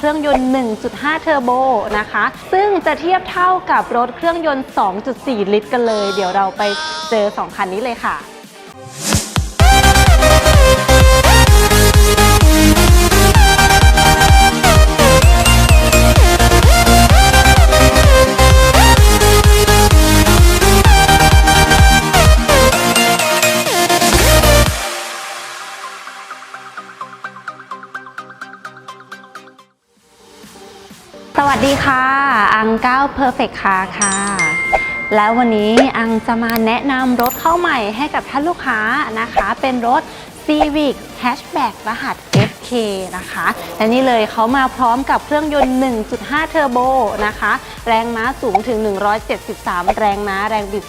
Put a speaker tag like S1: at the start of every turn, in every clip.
S1: เครื่องยนต์ 1.5 เทอร์โบนะคะ ซึ่งจะเทียบเท่ากับรถเครื่องยนต์ 2.4 ลิตรกันเลย เดี๋ยวเราไปเจอ 2 คันนี้เลยค่ะ สวัสดีค่ะ อังก้าวเพอร์เฟกค่ะค่ะ แล้ววันนี้อังจะมาแนะนำรถเข้าใหม่ให้กับท่านลูกค้านะคะ เป็นรถ Civic Hatchback รหัส FK นะคะ และนี่เลยเขามาพร้อมกับเครื่องยนต์ 1.5 เทอร์โบนะคะ แรงม้าสูงถึง 173 แรงม้า แรงบิด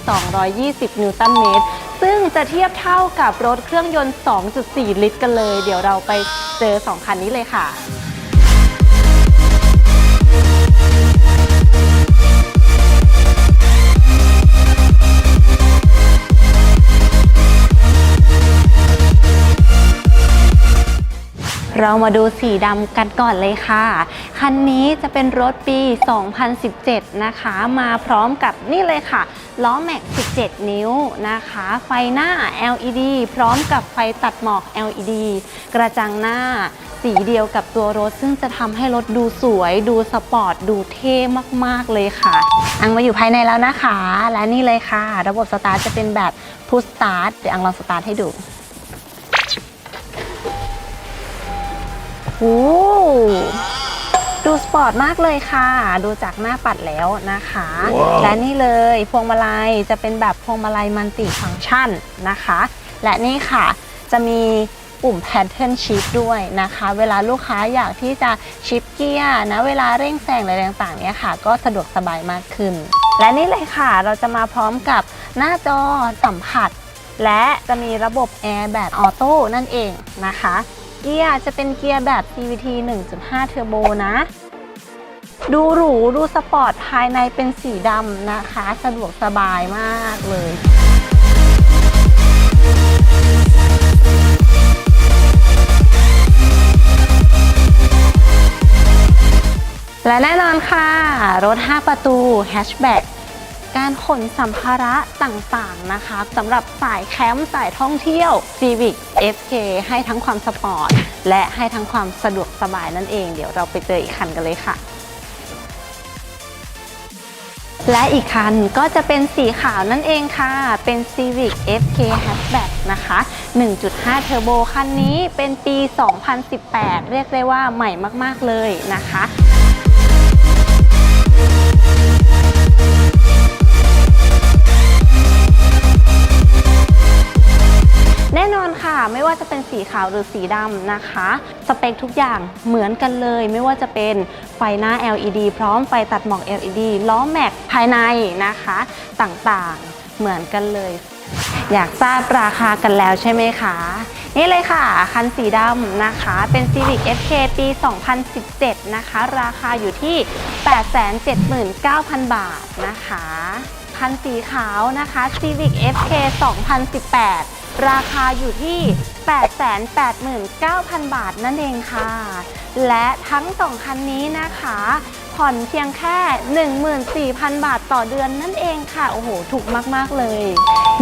S1: 220 นิวตันเมตร ซึ่งจะเทียบเท่ากับรถเครื่องยนต์ 2.4 ลิตรกันเลย เดี๋ยวเราไปเจอ 2 คันนี้เลยค่ะ เรามาดูสีดำกันก่อนเลยค่ะ คันนี้จะเป็นรถปี 2017 นะคะ มาพร้อมกับนี่เลยค่ะ ล้อแม็ก 17 นิ้วนะคะ ไฟหน้า LED พร้อมกับไฟตัดหมอก LED กระจังหน้าสีเดียวกับตัวรถ ซึ่งจะทำให้รถดูสวย ดูสปอร์ต ดูเท่มาก ๆ เลยค่ะ อังมาอยู่ภายในแล้วนะคะ และนี่เลยค่ะ ระบบสตาร์ทจะเป็นแบบ push start เดี๋ยวอังลองสตาร์ทให้ดู โอ้ดูสปอร์ตมากเลยค่ะ ดูจากหน้าปัดแล้วนะคะและนี่เลยพวงมาลัยจะเป็นแบบพวงมาลัยมัลติฟังก์ชันนะคะ และนี่ค่ะจะมีปุ่ม Pattern Shift ด้วยนะคะ เวลาลูกค้าอยากที่จะชิปเกียร์นะ เวลาเร่งแซงอะไรต่างๆเนี่ยค่ะ ก็สะดวกสบายมากขึ้น และนี่เลยค่ะ เราจะมาพร้อมกับหน้าจอสัมผัส และจะมีระบบแอร์แบบออโต้นั่นเองนะคะ เกียร์จะเป็นเกียร์แบบ CVT 1.5 เทอร์โบนะ ดูหรูดูสปอร์ตภายในเป็นสีดำนะคะ สะดวกสบายมากเลยและแน่นอนค่ะ รถ 5 ประตูแฮชแบ็ก การขนสัมภาระต่างๆนะคะสำหรับสายแคมป์สายท่องเที่ยว Civic FK ให้ทั้งความสปอร์ต และให้ทั้งความสะดวกสบายนั่นเอง เดี๋ยวเราไปเจออีกคันกันเลยค่ะ และอีกคันก็จะเป็นสีขาวนั่นเองค่ะ เป็น Civic FK Hatchback นะคะ 1.5 เทอร์โบคันนี้เป็นปี 2018 เรียกได้ว่าใหม่มาก ๆ เลยนะคะ ไม่ว่าจะเป็นสีขาวหรือสีดำนะคะ สเปคทุกอย่างเหมือนกันเลย ไม่ว่าจะเป็นไฟหน้า LED พร้อมไฟตัดหมอก LED ล้อแม็กภายในนะคะต่างๆเหมือนกันเลย อยากทราบราคากันแล้วใช่ไหมคะนี่เลยค่ะ คันสีดำนะคะ เป็น Civic FK ปี 2017 นะคะ ราคาอยู่ที่ 879,000 บาทนะคะ คันสีขาวนะคะ Civic FK 2018 ราคาอยู่ที่ 889,000 บาทนั่นเองค่ะ และทั้งสองคันนี้นะคะ ผ่อนเพียงแค่ 14,000 บาทต่อเดือนนั่นเองค่ะ โอ้โห ถูกมาก ๆ เลย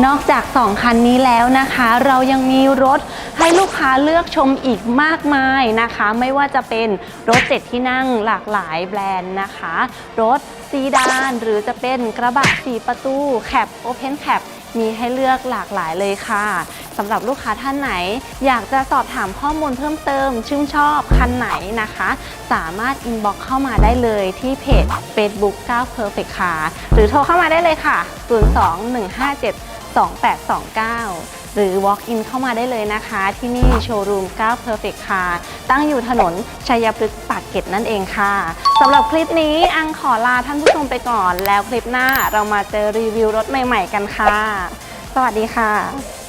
S1: นอกจาก 2 คันนี้แล้วนะคะ เรายังมีรถให้ลูกค้าเลือกชมอีกมากมายนะคะ ไม่ว่าจะเป็นรถเจ็ดที่นั่งหลากหลายแบรนด์นะคะ รถซีดาน หรือจะเป็นกระบะ4ประตูแคปโอเพนแคป มีให้เลือกหลากหลายเลยค่ะสำหรับลูกค้าท่านไหน อยากจะสอบถามข้อมูลเพิ่มเติม ชื่นชอบคันไหนนะคะ สามารถอินบ็อกเข้ามาได้เลยที่เพจ Facebook 9 Perfect Car หรือโทรเข้ามาได้เลยค่ะ 02157 2829 หรือ Walk in เข้ามาได้เลยนะคะ ที่นี่โชว์รูม9 Perfect Car ตั้งอยู่ถนนชัยพฤกษ์ปากเกร็ดนั่นเองค่ะสำหรับคลิปนี้อังขอลาท่านผู้ชมไปก่อน แล้วคลิปหน้าเรามาเจอรีวิวรถใหม่ ๆ กันค่ะ สวัสดีค่ะ